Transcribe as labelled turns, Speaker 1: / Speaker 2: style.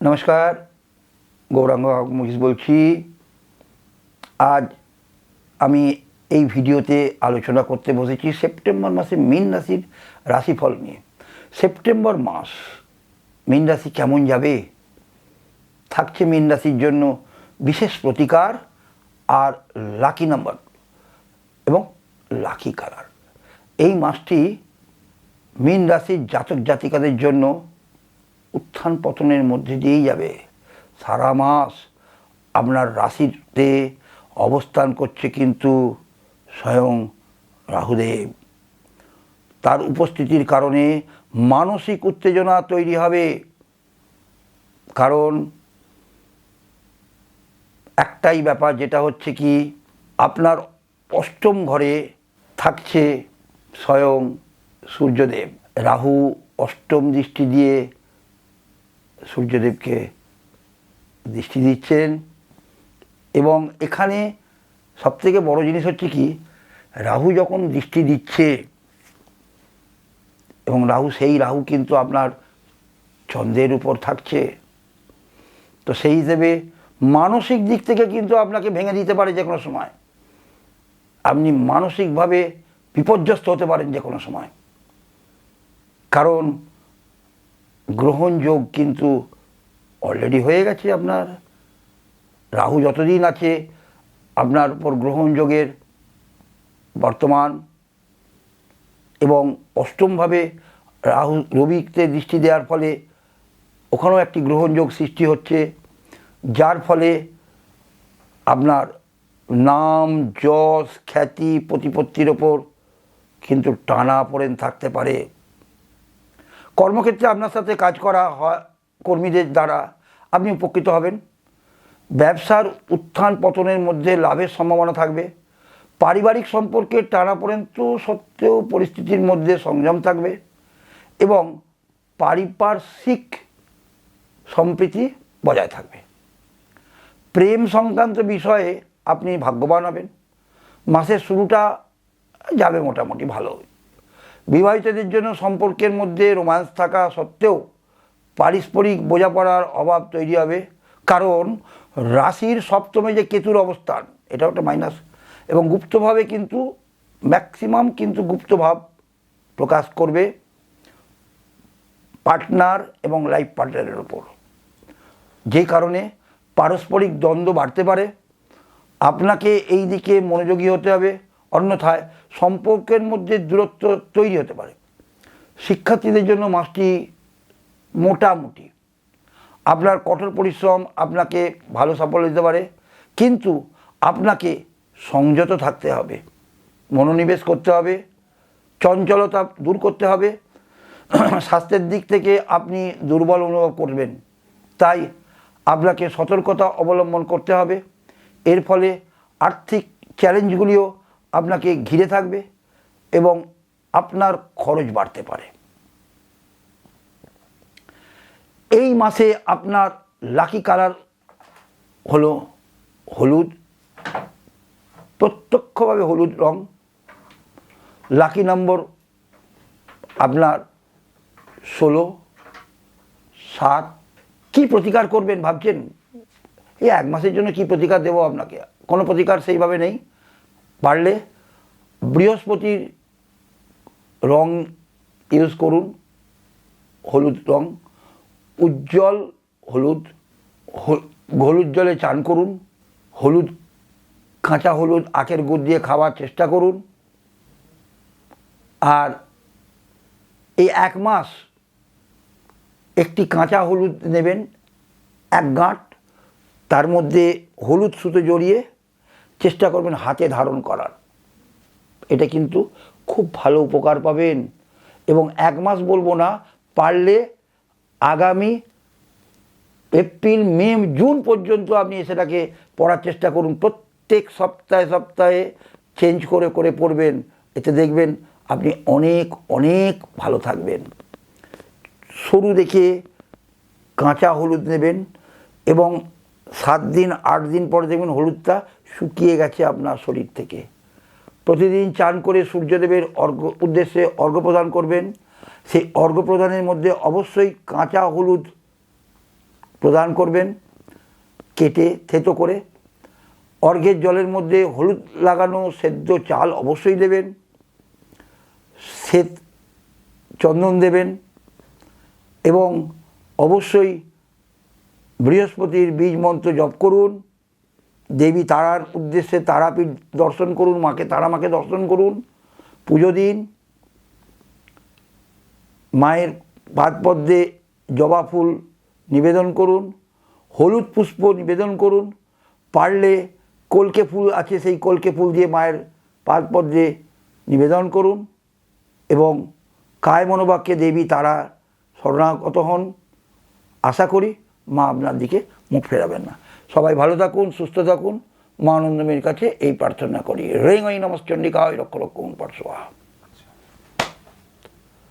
Speaker 1: নমস্কার, গৌরাঙ্গ মহিষ বলছি। আজ আমি এই ভিডিওতে আলোচনা করতে বসেছি সেপ্টেম্বর মাসে মীন রাশির রাশিফল নিয়ে। সেপ্টেম্বর মাস মীন রাশি কেমন যাবে? থাকছে মীন রাশির জন্য বিশেষ প্রতিকার আর লাকি নাম্বার এবং লাকি কালার এই মাসটি মীন রাশির জাতক জাতিকাদের জন্য উত্থান পতনের মধ্যে দিয়েই যাবে। সারা মাস আপনার রাশিতে অবস্থান করছে কিন্তু স্বয়ং রাহুদেব। তার উপস্থিতির কারণে মানসিক উত্তেজনা তৈরি হবে। কারণ একটাই ব্যাপার যেটা হচ্ছে কি, আপনার অষ্টম ঘরে থাকছে স্বয়ং সূর্যদেব। রাহু অষ্টম দৃষ্টি দিয়ে সূর্যদেবকে দৃষ্টি দিচ্ছেন। এবং এখানে সবথেকে বড় জিনিস হচ্ছে কি, রাহু যখন দৃষ্টি দিচ্ছে, এবং রাহু সেই রাহু কিন্তু আপনার চন্দ্রের উপর থাকছে, তো সেই হিসেবে মানসিক দিক থেকে কিন্তু আপনাকে ভেঙে দিতে পারে যে কোনো সময়। আপনি মানসিকভাবে বিপর্যস্ত হতে পারেন যে কোনো সময়। কারণ গ্রহণ যোগ কিন্তু অলরেডি হয়ে গেছে আপনার। রাহু যতদিন আছে, আপনার উপর গ্রহণ যোগের বর্তমান এবং অষ্টমভাবে রাহু রবিতে দৃষ্টি দেওয়ার ফলে ওখানেও একটি গ্রহণযোগ সৃষ্টি হচ্ছে, যার ফলে আপনার নাম, যশ, খ্যাতি, প্রতিপত্তির ওপর কিন্তু টানা পড়েন থাকতে পারে। কর্মক্ষেত্রে আপনার সাথে কাজ করা হয় কর্মীদের দ্বারা, আপনি উপকৃত হবেন। ব্যবসার উত্থান পতনের মধ্যে লাভের সম্ভাবনা থাকবে। পারিবারিক সম্পর্কে টানাপোড়েন তো সত্ত্বেও পরিস্থিতির মধ্যে সংযম থাকবে এবং পারিপার্শ্বিক সম্প্রীতি বজায় থাকবে। প্রেম সংক্রান্ত বিষয়ে আপনি ভাগ্যবান হবেন। মাসের শুরুটা যাবে মোটামুটি ভালো বিবাহিতদের জন্য সম্পর্কের মধ্যে রোমান্স থাকা সত্ত্বেও পারস্পরিক বোঝাপড়ার অভাব তৈরি হবে। কারণ রাশির সপ্তমে যে কেতুর অবস্থান, এটাও একটা মাইনাস এবং গুপ্তভাবে কিন্তু ম্যাক্সিমাম কিন্তু গুপ্তভাব প্রকাশ করবে পার্টনার এবং লাইফ পার্টনারের ওপর। যে কারণে পারস্পরিক দ্বন্দ্ব বাড়তে পারে। আপনাকে এই দিকে মনোযোগী হতে হবে। অন্যথায় সম্পর্কের মধ্যে দূরত্ব তৈরি হতে পারে। শিক্ষার্থীদের জন্য মাসটি মোটামুটি। আপনার কঠোর পরিশ্রম আপনাকে ভালো সাফল্য দিতে পারে, কিন্তু আপনাকে সংযত থাকতে হবে, মনোনিবেশ করতে হবে, চঞ্চলতা দূর করতে হবে, স্বাস্থ্যের দিক থেকে আপনি দুর্বল অনুভব করবেন। তাই আপনাকে সতর্কতা অবলম্বন করতে হবে। এর ফলে আর্থিক চ্যালেঞ্জগুলিও আপনাকে ঘিরে থাকবে এবং আপনার খরচ বাড়তে পারে। এই মাসে আপনার লাকি কালার হলো হলুদ, প্রত্যক্ষভাবে হলুদ রং। লাকি নম্বর আপনার ষোলো, সাত। কি প্রতিকার করবেন ভাবছেন? এই এক মাসের জন্য কি প্রতিকার দেবো আপনাকে? কোনো প্রতিকার সেইভাবে নেই। পারলে বৃহস্পতির রং ইউজ করুন, হলুদ রং, উজ্জ্বল হলুদ হলুদ জলে চান করুন, হলুদ, কাঁচা হলুদ আখের গুড় দিয়ে খাওয়ার চেষ্টা করুন। আর এই এক মাস একটি কাঁচা হলুদ নেবেন, এক গাঁট, তার মধ্যে হলুদ সুতো জড়িয়ে চেষ্টা করবেন হাতে ধারণ করার। এটা কিন্তু খুব ভালো উপকার পাবেন। এবং এক মাস বলব না, পারলে আগামী এপ্রিল, মে, জুন পর্যন্ত আপনি সেটাকে পড়ার চেষ্টা করুন। প্রত্যেক সপ্তাহে সপ্তাহে চেঞ্জ করে করে পড়বেন। এতে দেখবেন আপনি অনেক অনেক ভালো থাকবেন। সরু দেখে কাঁচা হলুদ নেবেন এবং সাত দিন, আট দিন পরে দেখবেন হলুদটা শুকিয়ে গেছে আপনার শরীর থেকে। প্রতিদিন চান করে সূর্যদেবের অর্ঘ উদ্দেশ্যে অর্ঘ্য প্রদান করবেন। সেই অর্ঘ্য প্রদানের মধ্যে অবশ্যই কাঁচা হলুদ প্রদান করবেন, কেটে থেতো করে। অর্ঘের জলের মধ্যে হলুদ লাগানো সেদ্ধ চাল অবশ্যই দেবেন। শ্বেত চন্দন দেবেন এবং অবশ্যই বৃহস্পতির বীজ মন্ত্র জপ করুন। দেবী তারার উদ্দেশ্যে তারাপীঠ দর্শন করুন, মাকে, তারা মাকে দর্শন করুন, পুজো দিন। মায়ের পাদপদ্মে জবা ফুল নিবেদন করুন, হলুদ পুষ্প নিবেদন করুন। পারলে কলকে ফুল আছে, সেই কলকে ফুল দিয়ে মায়ের পাদপদ্মে নিবেদন করুন এবং কায় মনোবাক্যে দেবী তারা শরণাগত হন। আশা করি মা আপনার দিকে মুখ ফেরাবেন না। সবাই ভালো থাকুন, সুস্থ থাকুন। মা আনন্দমীর কাছে এই প্রার্থনা করি। রেং ওই নমস্চন্ডিকা ওই রক্ষ রক্ষণ পার্শ্বা